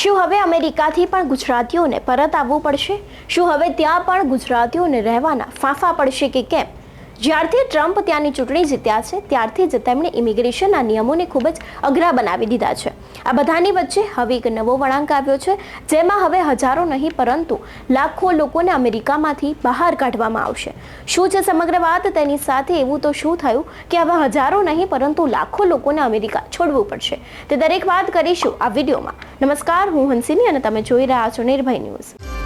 શું હવે અમેરિકાથી પણ ગુજરાતીઓને પરત આવવું પડશે? શું હવે ત્યાં પણ ગુજરાતીઓને રહેવાના ફાંફા પડશે કે કેમ? જ્યારથી ટ્રમ્પ ત્યાંની ચૂંટણી જીત્યા છે, ત્યારથી જ તેમણે ઇમિગ્રેશનના નિયમોને ખૂબ જ અઘરા બનાવી દીધા છે. આ બધાની વચ્ચે હવે એક નવો વળાંક આવ્યો છે, જેમાં હવે હજારો નહીં, પરંતુ લાખો લોકોને અમેરિકામાંથી બહાર કાઢવામાં આવશે. શું છે સમગ્ર વાત? તેની સાથે એવું તો શું થયું કે હવે હજારો નહીં, પરંતુ લાખો લોકોને અમેરિકા છોડવું પડશે. તે દરેક વાત કરીશું આ વિડીયોમાં. નમસ્કાર, હું હંસિની અને તમે જોઈ રહ્યા છો નિર્ભય ન્યૂઝ.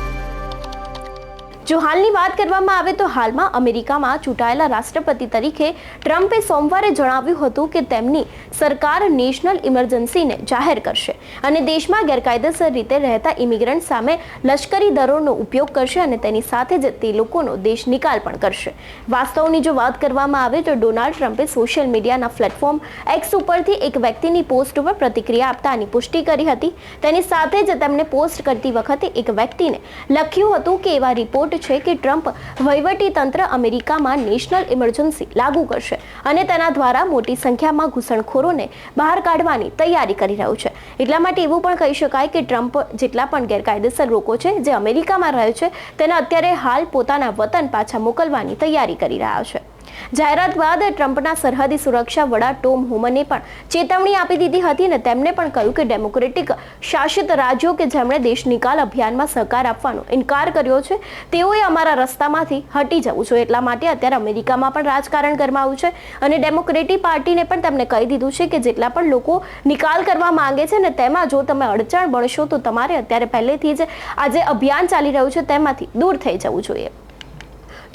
જો હાલની વાત કરવામાં આવે તો હાલમાં અમેરિકામાં ચૂંટાયેલા રાષ્ટ્રપતિ તરીકે ટ્રમ્પે સોમવારે જણાવ્યું હતું કે તેમની સરકાર નેશનલ ઇમરજન્સીને જાહેર કરશે અને દેશમાં ગેરકાયદેસર રીતે રહેતા ઇમિગ્રન્ટ સામે લશ્કરી દરોનો ઉપયોગ કરશે અને તેની સાથે જ તે લોકોનો દેશ નિકાલ પણ કરશે. વાસ્તવની જો વાત કરવામાં આવે તો ડોનાલ્ડ ટ્રમ્પે સોશિયલ મીડિયાના પ્લેટફોર્મ એક્સ ઉપરથી એક વ્યક્તિની પોસ્ટ ઉપર પ્રતિક્રિયા આપતા આની પુષ્ટિ કરી હતી. તેની સાથે જ તેમણે પોસ્ટ કરતી વખતે એક વ્યક્તિને લખ્યું હતું કે એવા રિપોર્ટ છે કે ટ્રમ્પ વહીવટી તંત્ર અમેરિકામાં નેશનલ ઇમરજન્સી લાગુ કરશે અને તેના દ્વારા મોટી સંખ્યામાં ઘૂસણખોરોને બહાર કાઢવાની તૈયારી કરી રહ્યું છે. એટલા માટે એવું પણ કહી શકાય કે ટ્રમ્પ જેટલા પણ ગેરકાયદેસર લોકો છે, જે અમેરિકામાં રહે છે, તેને અત્યારે હાલ પોતાના વતન પાછા મોકલવાની તૈયારી કરી રહ્યા છે. જાહેરાત બાદ ટ્રમ્પના સરહદી સુરક્ષા વડા ટોમ હુમને પણ ચેતવણી આપી દીધી હતી અને તેમણે પણ કહ્યું કે ડેમોક્રેટિક શાસિત રાજ્યો કે જેમણે દેશ નિકાલ અભિયાનમાં સહકાર આપવાનો ઇનકાર કર્યો છે, તેઓએ અમારા રસ્તામાંથી હટી જવું જોઈએ. એટલા માટે અત્યારે અમેરિકામાં પણ રાજકારણ ગરમાવું છે અને ડેમોક્રેટિક પાર્ટીને પણ તેમણે કહી દીધું છે કે જેટલા પણ લોકો નિકાલ કરવા માંગે છે ને તેમાં જો તમે અડચણ બનશો તો તમારે અત્યારે પહેલેથી જ આ જે અભિયાન ચાલી રહ્યું છે તેમાંથી દૂર થઈ જવું જોઈએ.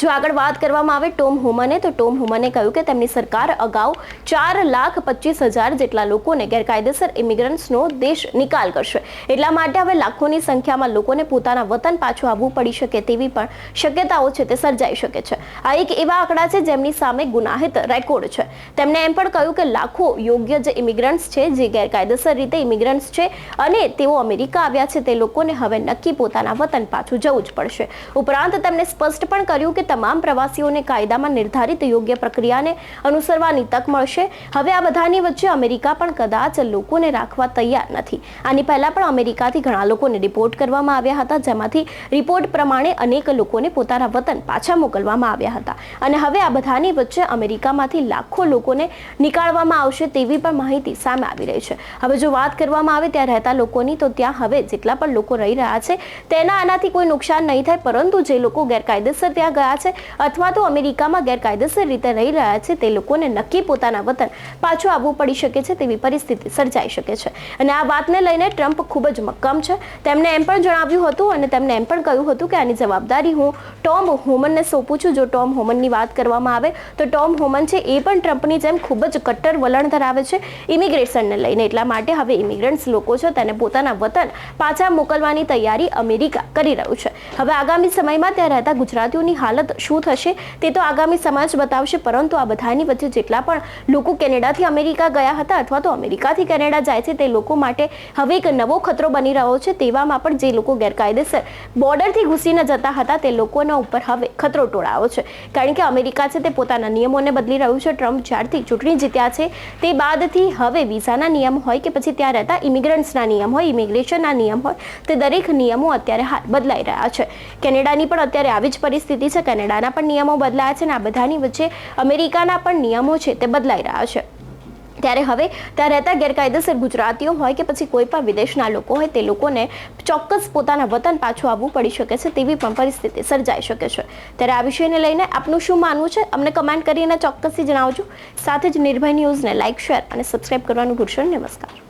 જો આગળ વાત કરવામાં આવે ટોમ હુમને, તો ટોમ હુમને કહ્યું કે તેમની સરકાર અગાઉ ચાર લાખ પચીસ હજાર જેટલા લોકોને ગેરકાયદેસર ઇમિગ્રન્ટ્સનો દેશ નિકાલ કરશે. એટલા માટે હવે લાખોની સંખ્યામાં લોકોને પોતાના વતન પાછું આવવું પડી શકે તેવી પણ શક્યતાઓ છે તે સર્જાઈ શકે છે. આ એક એવા આંકડા છે જેમની સામે ગુનાહિત રેકોર્ડ છે. તેમણે એમ પણ કહ્યું કે લાખો યોગ્ય જે ઇમિગ્રન્ટ્સ છે, જે ગેરકાયદેસર રીતે ઇમિગ્રન્ટ્સ છે અને તેઓ અમેરિકા આવ્યા છે, તે લોકોને હવે નક્કી પોતાના વતન પાછું જવું જ પડશે. ઉપરાંત તેમણે સ્પષ્ટ પણ કર્યું કે તમામ પ્રવાસીઓને કાયદામાં નિર્ધારિત યોગ્ય પ્રક્રિયાને અનુસરવાની તક મળશે. હવે આ બધાની વચ્ચે અમેરિકા પણ કદાચ લોકોને રાખવા તૈયાર નથી. આની પહેલાં પણ અમેરિકાથી ઘણા લોકોને રિપોર્ટ કરવામાં આવ્યા હતા, જેમાંથી રિપોર્ટ પ્રમાણે અનેક લોકોને પોતાના વતન પાછા મોકલવામાં આવ્યા હતા. અને હવે આ બધાની વચ્ચે અમેરિકામાંથી લાખો લોકોને નીકાળવામાં આવશે તેવી પણ માહિતી સામે આવી રહી છે. હવે જો વાત કરવામાં આવે ત્યાં રહેતા લોકોની, તો ત્યાં હવે જેટલા પણ લોકો રહી રહ્યા છે, તેના આનાથી કોઈ નુકસાન નહીં થાય, પરંતુ જે લોકો ગેરકાયદેસર ત્યાં ગયા છે અથવા તો અમેરિકામાં ગેરકાયદેસર રીતે રહી રહ્યા છે તે લોકોને નક્કી પોતાના વતન પાછું આવવું પડી શકે છે તેવી પરિસ્થિતિ સર્જાઈ શકે છે. અને આ વાતને લઈને ટ્રમ્પ ખૂબ જ મક્કમ છે. તેમણે એમ પણ જણાવ્યું હતું અને તેમણે એમ પણ કહ્યું હતું કે આની જવાબદારી હું ટોમ હોમનને સોંપું છું. જો ટોમ હોમનની વાત કરવામાં આવે તો ટોમ હોમન છે એ પણ ટ્રમ્પની જેમ ખૂબ જ કટ્ટર વલણ ધરાવે છે ઇમિગ્રેશનને લઈને. એટલા માટે હવે ઇમિગ્રન્ટ્સ લોકો છે તેને પોતાના વતન પાછા મોકલવાની તૈયારી અમેરિકા કરી રહ્યું છે. હવે આગામી સમયમાં ત્યાં રહેતા ગુજરાતીઓની હાલત શું થશે તે તો આગામી સમાજ બતાવશે, પરંતુ આ બધાની વચ્ચે જેટલા પણ લોકો કેનેડાથી અમેરિકા ગયા હતા અથવા તો અમેરિકાથી કેનેડા જાય છે તે લોકો માટે હવે એક નવો ખતરો બની રહ્યો છે તેવામાં પણ જે લોકો ગેરકાયદેસર બોર્ડરથી ઘૂસીને જતા હતા તે લોકોના ઉપર હવે ખતરો ટોળાયો છે. કારણ કે અમેરિકા છે તે પોતાના નિયમોને બદલી રહ્યું છે, ટ્રમ્પ જ્યારથી ચૂંટણી જીત્યા છે તે બાદથી હવે વિઝાના નિયમ હોય કે પછી ત્યાં રહેતા ઇમિગ્રન્ટ્સના નિયમ હોય, ઇમિગ્રેશનના નિયમ હોય તે દરેક નિયમો અત્યારે હાલ બદલાઈ રહ્યા છે. કેનેડાની પણ અત્યારે આવી જ પરિસ્થિતિ છે કેનેડાના પણ નિયમો બદલાયા છે અને આ બધાની વચ્ચે અમેરિકાના પણ નિયમો છે તે બદલાઈ રહ્યા છે. ત્યારે હવે ત્યાં રહેતા ગેરકાયદેસર ગુજરાતીઓ હોય કે પછી કોઈ પણ વિદેશના લોકો હોય તે લોકોને ચોક્કસ પોતાના વતન પાછું આવવું પડી શકે છે તેવી પણ પરિસ્થિતિ સર્જાઈ શકે છે. ત્યારે આ વિષયને લઈને આપનું શું માનવું છે અમને કમેન્ટ કરીને ચોક્કસથી જણાવજો. સાથે જ નિર્ભય ન્યૂઝને લાઇક શેર અને સબસ્ક્રાઇબ કરવાનું ભૂલશો નમસ્કાર.